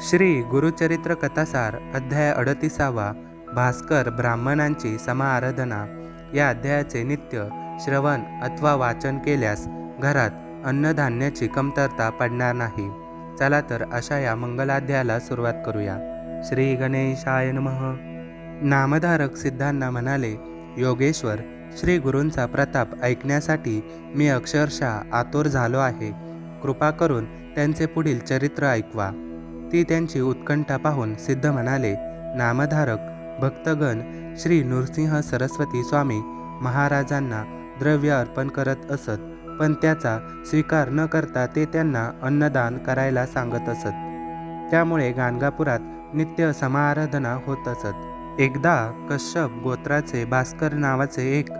श्री गुरुचरित्र कथासार अध्याय अडतीसावा भास्कर ब्राह्मणांची समाराधना. या अध्यायाचे नित्य श्रवण अथवा वाचन केल्यास घरात अन्नधान्याची कमतरता पडणार नाही. चला तर अशा या मंगलाध्यायाला सुरुवात करूया. श्री गणेशाय नमः. नामधारक सिद्धांना म्हणाले योगेश्वर श्री गुरूंचा प्रताप ऐकण्यासाठी मी अक्षरशः आतुर झालो आहे. कृपा करून त्यांचे पुढील चरित्र ऐकवा. ती त्यांची उत्कंठा पाहून सिद्ध म्हणाले नामधारक भक्तगण श्री नृसिंह सरस्वती स्वामी महाराजांना द्रव्य अर्पण करत असत पण त्याचा स्वीकार न करता ते त्यांना अन्नदान करायला सांगत असत. त्यामुळे गाणगापुरात नित्य समाराधना होत असत. एकदा कश्यप गोत्राचे भास्कर नावाचे एक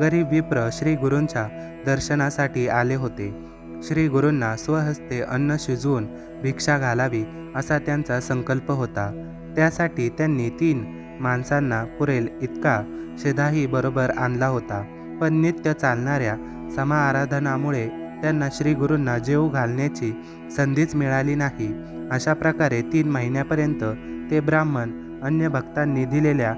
गरीब विप्र श्री गुरूंच्या दर्शनासाठी आले होते. श्री गुरूंना स्वहस्ते अन्न शिजवून भिक्षा घालावी असा त्यांचा संकल्प होता. त्यासाठी त्यांनी तीन माणसांना पुरेल इतका शेदाही बरोबर आणला होता. पण नित्य चालणाऱ्या समाराधनामुळे त्यांना श्री गुरूंना जेव घालण्याची संधीच मिळाली नाही. अशा प्रकारे तीन महिन्यापर्यंत ते ब्राह्मण अन्य भक्तांनी दिलेल्या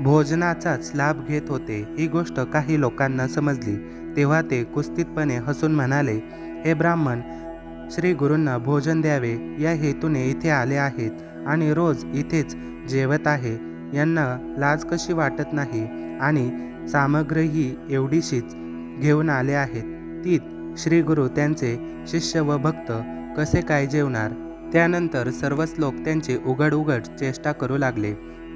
भोजनाचाच लाभ घेत होते. ही गोष्ट काही लोकांना समजली. तेव्हा ते कुस्तीतपणे हसून म्हणाले हे ब्राह्मण श्री गुरूंना भोजन द्यावे या हेतूने इथे आले आहेत आणि रोज इथेच जेवत आहे. यांना लाज कशी वाटत नाही आणि सामग्रीही एवढीशीच घेऊन आले आहेत. तीत श्री गुरु त्यांचे शिष्य व भक्त कसे काय जेवणार? त्यानंतर सर्वच लोक त्यांची उघड उघड चेष्टा करू लागले.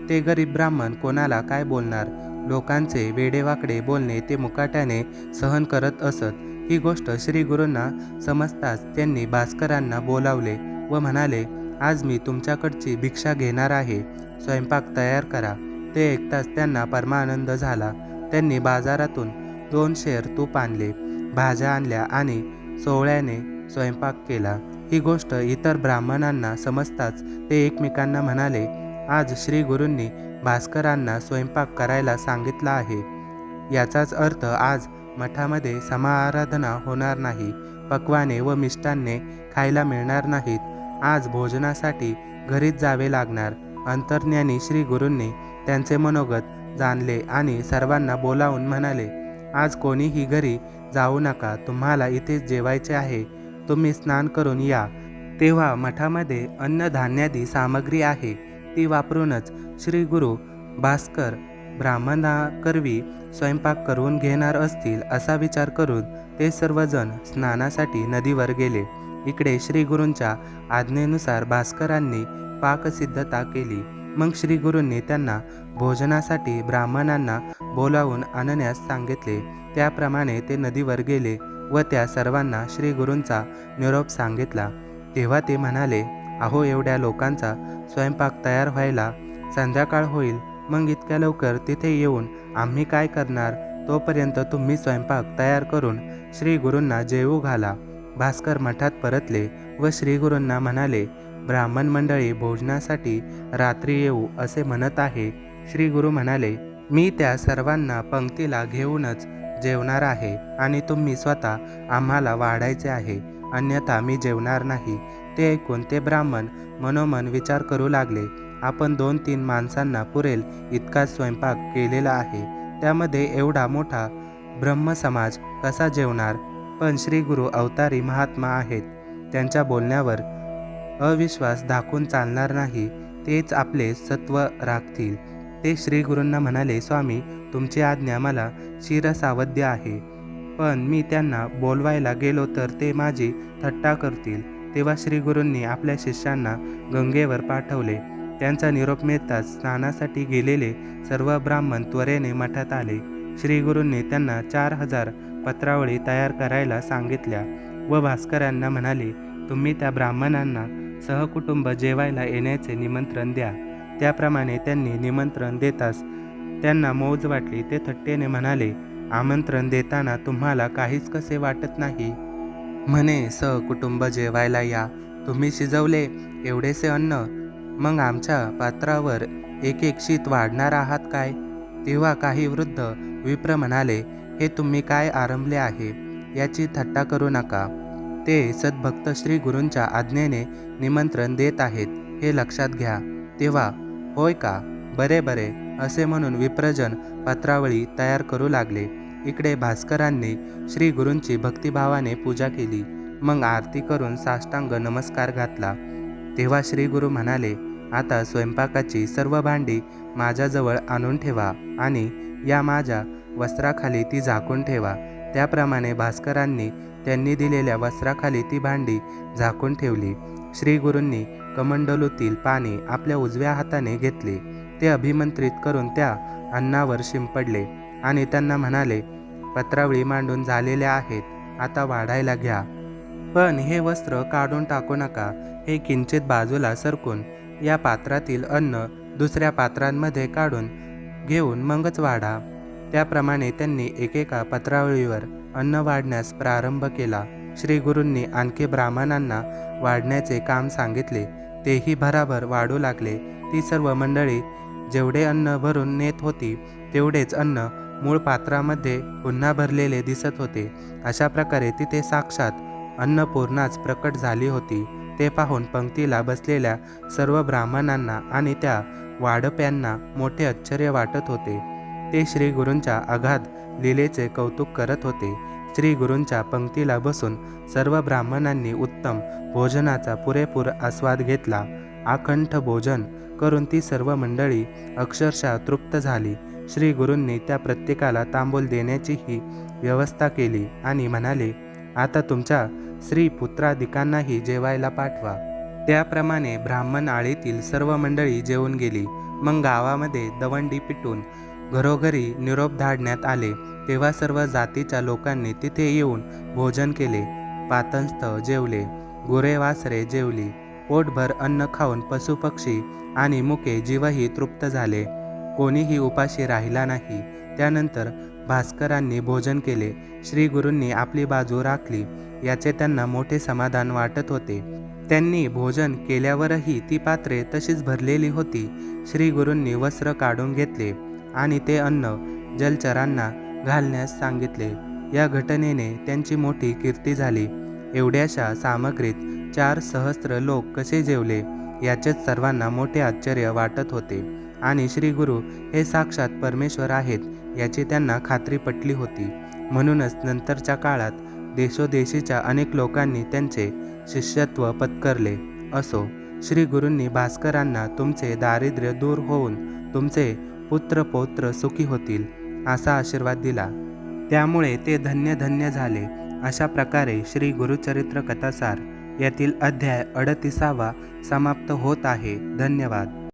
ते गरीब ब्राह्मण कोणाला काय बोलणार? लोकांचे वेडेवाकडे बोलणे ते मुकाट्याने सहन करत असत. ही गोष्ट श्री गुरूंना समजताच त्यांनी भास्करांना बोलावले व म्हणाले आज मी तुमच्याकडची भिक्षा घेणार आहे. स्वयंपाक तयार करा. ते ऐकताच त्यांना परमानंद झाला. त्यांनी बाजारातून दोन शेर तूप आणले भाज्या आणल्या आणि सोहळ्याने स्वयंपाक केला. ही गोष्ट इतर ब्राह्मणांना समजताच ते एकमेकांना म्हणाले आज श्री गुरूंनी भास्करांना स्वयंपाक करायला सांगितला आहे. याचाच अर्थ आज मठामध्ये समाराधना होणार नाही. पक्वाने व मिष्टान्ने खायला मिळणार नाहीत. आज भोजनासाठी घरीच जावे लागणार. अंतर्ज्ञानी श्री गुरूंनी त्यांचे मनोगत जाणले आणि सर्वांना बोलावून म्हणाले आज कोणीही घरी जाऊ नका. तुम्हाला इथेच जेवायचे आहे. तुम्ही स्नान करून या. तेव्हा मठामध्ये अन्नधान्यादी सामग्री आहे. ती वापरूनच श्री गुरु भास्कर ब्राह्मणाकरवी स्वयंपाक करून घेणार असतील असा विचार करून ते सर्वजण स्नानासाठी नदीवर गेले. इकडे श्रीगुरूंच्या आज्ञेनुसार भास्करांनी पाकसिद्धता केली. मग श्रीगुरूंनी त्यांना भोजनासाठी ब्राह्मणांना बोलावून आणण्यास सांगितले. त्याप्रमाणे ते नदीवर गेले व त्या सर्वांना श्रीगुरूंचा निरोप सांगितला. तेव्हा ते म्हणाले अहो एवढ्या लोकांचा स्वयंपाक तयार व्हायला संध्याकाळ होईल. मग इतक्या लवकर तिथे येऊन आम्ही काय करणार? तोपर्यंत तुम्ही स्वयंपाक तयार करून श्री गुरूंना जेवू घाला. भास्कर मठात परतले व श्री गुरूंना म्हणाले ब्राह्मण मंडळी भोजनासाठी रात्री येऊ असे म्हणत आहे. श्री गुरु म्हणाले मी त्या सर्वांना पंक्तीला घेऊनच जेवणार आहे आणि तुम्ही स्वतः आम्हाला वाढायचे आहे. अन्यथा मी जेवणार नाही. ते ऐकून ते ब्राह्मण? मनोमन विचार करू लागले. आपण दोन तीन माणसांना पुरेल इतका स्वयंपाक केलेला आहे. त्यामध्ये एवढा मोठा ब्रह्मसमाज कसा जेवणार? पण श्री गुरु अवतारी महात्मा आहेत. त्यांच्या बोलण्यावर अविश्वास दाखवून चालणार नाही. तेच आपले सत्व राखतील. ते श्री गुरूंना म्हणाले स्वामी तुमची आज्ञा मला शिरसावध्य आहे. पण मी त्यांना बोलवायला गेलो तर ते माझी थट्टा करतील. तेव्हा श्रीगुरूंनी आपल्या शिष्यांना गंगेवर पाठवले. त्यांचा निरोप मिळताच स्नानासाठी गेलेले सर्व ब्राह्मण त्वरेने मठात आले. श्रीगुरूंनी त्यांना चार हजार पत्रावळी तयार करायला सांगितल्या व भास्करांना म्हणाले तुम्ही त्या ब्राह्मणांना सहकुटुंब जेवायला येण्याचे निमंत्रण द्या. त्याप्रमाणे त्यांनी निमंत्रण देताच त्यांना मौज वाटली. ते थट्टेने म्हणाले आमंत्रण देताना तुम्हाला काहीच कसे वाटत नाही. म्हणे सहकुटुंब जेवायला या. तुम्ही शिजवले एवढेसे अन्न. मग आमच्या पात्रावर एक एक शीत वाढणार आहात काय? तेव्हा काही वृद्ध विप्र म्हणाले हे तुम्ही काय आरंभले आहे? याची थट्टा करू नका. ते सद्भक्त श्री गुरूंच्या आज्ञेने निमंत्रण देत आहेत. हे लक्षात घ्या. तेव्हा होय का? बरे बरे. असे म्हणून विप्रजन पत्रावळी तयार करू लागले. इकडे भास्करांनी श्री गुरूंची भक्तिभावाने पूजा केली. मग आरती करून साष्टांग नमस्कार घातला. तेव्हा श्री गुरु म्हणाले आता स्वयंपाकाची सर्व भांडी माझ्याजवळ आणून ठेवा आणि या माझ्या वस्त्राखाली ती झाकून ठेवा त्याप्रमाणे भास्करांनी त्यांनी दिलेल्या वस्त्राखाली ती भांडी झाकून ठेवली. श्री गुरूंनी कमंडलूतील पाणी आपल्या उजव्या हाताने घेतले. ते अभिमंत्रित करून त्या अन्नावर शिंपडले आणि त्यांना म्हणाले पत्रावळी मांडून झालेल्या आहेत. आता वाढायला घ्या. पण हे वस्त्र काढून टाकू नका. हे किंचित बाजूला सरकून या पात्रातील अन्न दुसऱ्या पात्रांमध्ये काढून घेऊन मगच वाढा. त्याप्रमाणे त्यांनी एकेका पत्रावळीवर अन्न वाढण्यास प्रारंभ केला. श्री गुरूंनी आणखी ब्राह्मणांना वाढण्याचे काम सांगितले. तेही भराभर वाढू लागले. ती सर्व मंडळी जेवढे अन्न भरून नेत होती तेवढेच अन्न मूळ पात्रामध्ये पुन्हा भरलेले दिसत होते. अशा प्रकारे तिथे साक्षात अन्नपूर्णाच प्रकट झाली होती. ते पाहून पंक्तीला बसलेल्या सर्व ब्राह्मणांना आणि त्या वाडप्यांना मोठे आश्चर्य वाटत होते. ते श्री गुरूंच्या अगाध लीलेचे कौतुक करत होते. श्री गुरूंच्या पंक्तीला बसून सर्व ब्राह्मणांनी उत्तम भोजनाचा पुरेपूर आस्वाद घेतला. आकंठ भोजन करून ती सर्व मंडळी अक्षरशः तृप्त झाली. श्री गुरूंनी त्या प्रत्येकाला तांबूल देण्याचीही व्यवस्था केली आणि म्हणाले आता तुमच्या श्री पुत्राधिकांनाही जेवायला पाठवा. त्याप्रमाणे ब्राह्मण आळीतील सर्व मंडळी जेवून गेली. मग गावामध्ये दवंडी पिटून घरोघरी निरोप धाडण्यात आले. तेव्हा सर्व जातीच्या लोकांनी तिथे येऊन भोजन केले पातंस्थ जेवले गुरे वासरे जेवली पोटभर अन्न खाऊन पशुपक्षी आणि मुके जीवही तृप्त झाले. कोणीही उपाशी राहिला नाही. त्यानंतर भास्करांनी भोजन केले. श्री गुरूंनी आपली बाजू राखली. याचे त्यांना मोठे समाधान वाटत होते. त्यांनी भोजन केल्यावरही ती पात्रे तशीच भरलेली होती. श्री गुरूंनी वस्त्र काढून घेतले आणि ते अन्न जलचरांना घालण्यास सांगितले. या घटनेने त्यांची मोठी कीर्ती झाली. एवढ्याशा सामग्रीत चार सहस्त्र लोक कसे जेवले? याचेच सर्वांना मोठे आश्चर्य वाटत होते. आणि श्री गुरु हे साक्षात परमेश्वर आहेत याची त्यांना खात्री पटली होती. म्हणूनच नंतरच्या काळात देशोदेशीच्या अनेक लोकांनी त्यांचे शिष्यत्व पत्करले. असो श्री गुरूंनी भास्करांना तुमचे दारिद्र्य दूर होऊन तुमचे पुत्र पौत्र सुखी होतील असा आशीर्वाद दिला. त्यामुळे ते धन्य धन्य झाले अशा प्रकारे श्री गुरुचरित्र कथासार यातील अध्याय अडतिसावा समाप्त होत आहे. धन्यवाद.